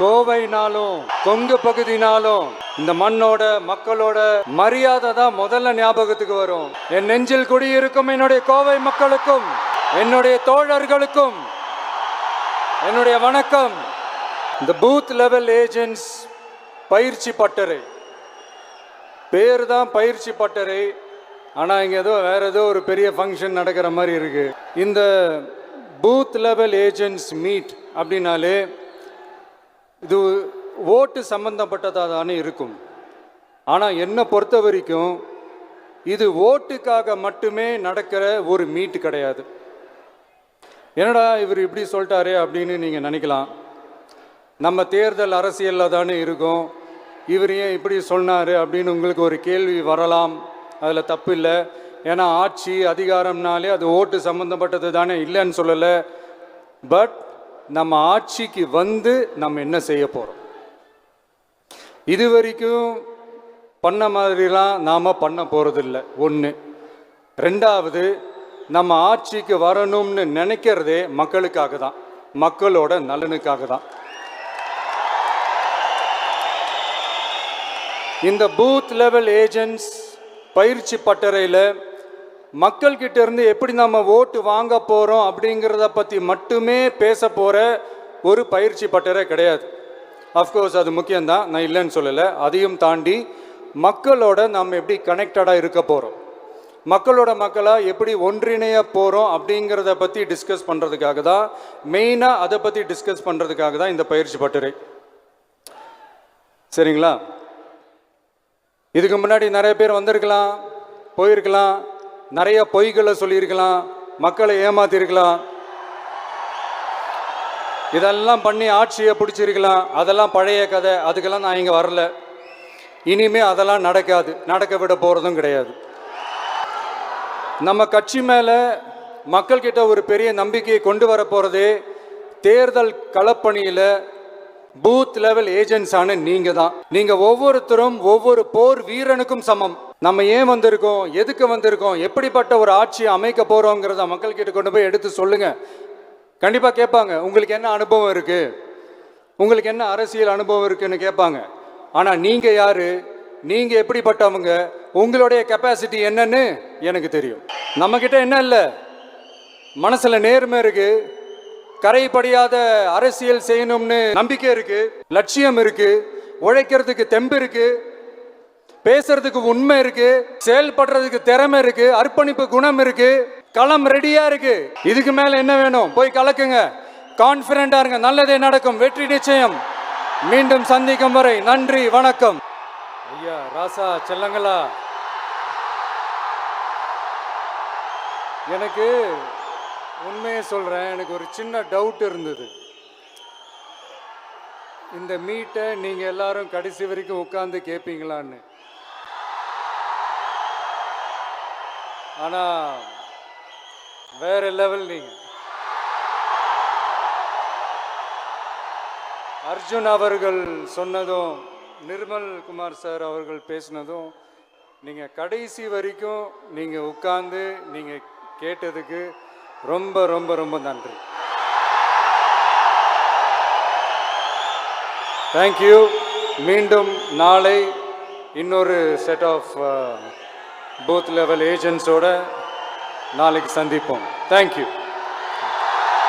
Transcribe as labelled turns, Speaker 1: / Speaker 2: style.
Speaker 1: கோவைனாலும் கொங்கு பகுதினாலும் இந்த மண்ணோட மக்களோட மரியாதை தான் முதல்ல ஞாபகத்துக்கு வரும். என் நெஞ்சில் குடியிருக்கும் என்னுடைய கோவை மக்களுக்கும் என்னுடைய தோழர்களுக்கும் என்னுடைய வணக்கம். இந்த பூத் லெவல் ஏஜென்ட்ஸ் பயிற்சி பட்டறை. பேர் தான் பயிற்சி பட்டறை. ஆனால் இங்கே ஏதோ வேற ஏதோ ஒரு பெரிய ஃபங்க்ஷன் நடக்கிற மாதிரி இருக்கு. இந்த பூத் லெவல் ஏஜென்ட்ஸ் மீட் அப்படின்னாலே இது ஓட்டு சம்பந்தப்பட்டதாக தானே இருக்கும். ஆனால் என்னை பொறுத்த வரைக்கும் இது ஓட்டுக்காக மட்டுமே நடக்கிற ஒரு மீட் கிடையாது. என்னடா இவர் இப்படி சொல்லிட்டாரே அப்படின்னு நீங்கள் நினைக்கலாம். நம்ம தேர்தல் அரசியலில் தானே இருக்கோம். இவர் ஏன் இப்படி சொன்னார் அப்படின்னு உங்களுக்கு ஒரு கேள்வி வரலாம். அதில் தப்பு இல்லை. ஏன்னா ஆட்சி அதிகாரம்னாலே அது ஓட்டு சம்மந்தப்பட்டது தானே இல்லைன்னு சொல்லலை. பட் நம்ம ஆட்சிக்கு வந்து நம்ம என்ன செய்ய போகிறோம் இது வரைக்கும் பண்ண மாதிரிலாம் நாம் பண்ண போகிறதில்ல ஒன்று ரெண்டாவது நம்ம ஆட்சிக்கு வரணும்னு நினைக்கிறதே மக்களுக்காக தான். மக்களோட நலனுக்காக தான். இந்த பூத் லெவல் ஏஜென்ட்ஸ் பயிற்சி பட்டறையில் மக்கள்கிட்ட இருந்து எப்படி நம்ம ஓட்டு வாங்க போகிறோம் அப்படிங்கிறத பற்றி மட்டுமே பேச போகிற ஒரு பயிற்சி பட்டரே கிடையாது. அஃப்கோர்ஸ் அது முக்கியம்தான். நான் இல்லைன்னு சொல்லலை. அதையும் தாண்டி மக்களோட நம்ம எப்படி கனெக்டடாக இருக்க போகிறோம் மக்களோட மக்களாக எப்படி ஒன்றிணைய போகிறோம் அப்படிங்கிறத பற்றி டிஸ்கஸ் பண்ணுறதுக்காக தான் மெயினாக அதை பற்றி டிஸ்கஸ் பண்ணுறதுக்காக தான் இந்த பயிற்சி பட்டறை சரிங்களா? இதுக்கு முன்னாடி நிறைய பேர் வந்திருக்கலாம் போயிருக்கலாம். நிறைய பொய்களை சொல்லியிருக்கலாம் மக்களை ஏமாத்திருக்கலாம் இதெல்லாம் பண்ணி ஆட்சியை பிடிச்சிருக்கலாம். அதெல்லாம் பழைய கதை. அதுக்கெல்லாம் நான் இங்கே வரல. இனிமே அதெல்லாம் நடக்காது. நடக்க விட போகிறதும் கிடையாது. நம்ம கட்சி மேலே மக்கள்கிட்ட ஒரு பெரிய நம்பிக்கையை கொண்டு வர போகிறதே தேர்தல் களப்பணியில் பூத் லெவல் ஏஜென்ட்ஸான நீங்கள் தான் நீங்கள் ஒவ்வொருத்தரும் ஒவ்வொரு போர் வீரனுக்கும் சமம். நம்ம ஏன் வந்திருக்கோம்? எதுக்கு வந்திருக்கோம்? எப்படிப்பட்ட ஒரு ஆட்சியை அமைக்க போகிறோங்கிறத மக்கள் கிட்ட கொண்டு போய் எடுத்து சொல்லுங்கள் கண்டிப்பாக கேட்பாங்க. உங்களுக்கு என்ன அனுபவம் இருக்குது உங்களுக்கு என்ன அரசியல் அனுபவம் இருக்குன்னு கேட்பாங்க. ஆனால் நீங்கள் யார்? நீங்கள் எப்படிப்பட்டவங்க? உங்களுடைய கெப்பாசிட்டி என்னன்னு எனக்கு தெரியும். நம்மக்கிட்ட என்ன இல்லை? மனசில் நேர்மை இருக்குது கரைப்படியாத அரசியல் செய்யணும்னு நம்பிக்கை இருக்குது லட்சியம் இருக்குது உழைக்கிறதுக்கு தெம்பு இருக்குது பேசுறதுக்கு உண்மை இருக்கு செயல்படுறதுக்கு திறமை இருக்கு அர்ப்பணிப்பு குணம் இருக்கு களம் ரெடியா இருக்கு. இதுக்கு மேல என்ன வேணும்? போய் கலக்குங்க. கான்பிடண்டா இருங்க. நல்லதே நடக்கும். வெற்றி நிச்சயம். மீண்டும் சந்திக்கும் வரை நன்றி வணக்கம். ஐயா ராசா செல்லங்களா. எனக்கு உண்மையை சொல்கிறேன் எனக்கு ஒரு சின்ன டவுட் இருந்தது. இந்த மீட்டை நீங்கள் எல்லாரும் கடைசி வரைக்கும் உட்காந்து கேட்பீங்களான்னு ஆனால் வேற லெவல் நீங்கள் அர்ஜுன் அவர்கள் சொன்னதும் நிர்மல் குமார் சார் அவர்கள் பேசினதும் நீங்கள் கடைசி வரைக்கும் நீங்கள் உட்கார்ந்து நீங்கள் கேட்டதுக்கு ரொம்ப ரொம்ப ரொம்ப நன்றி. தேங்க்யூ மீண்டும் நாளை இன்னொரு செட் ஆஃப் பூத் லெவல் ஏஜென்ட்ஸோட நாளைக்கு சந்திப்போம். Thank you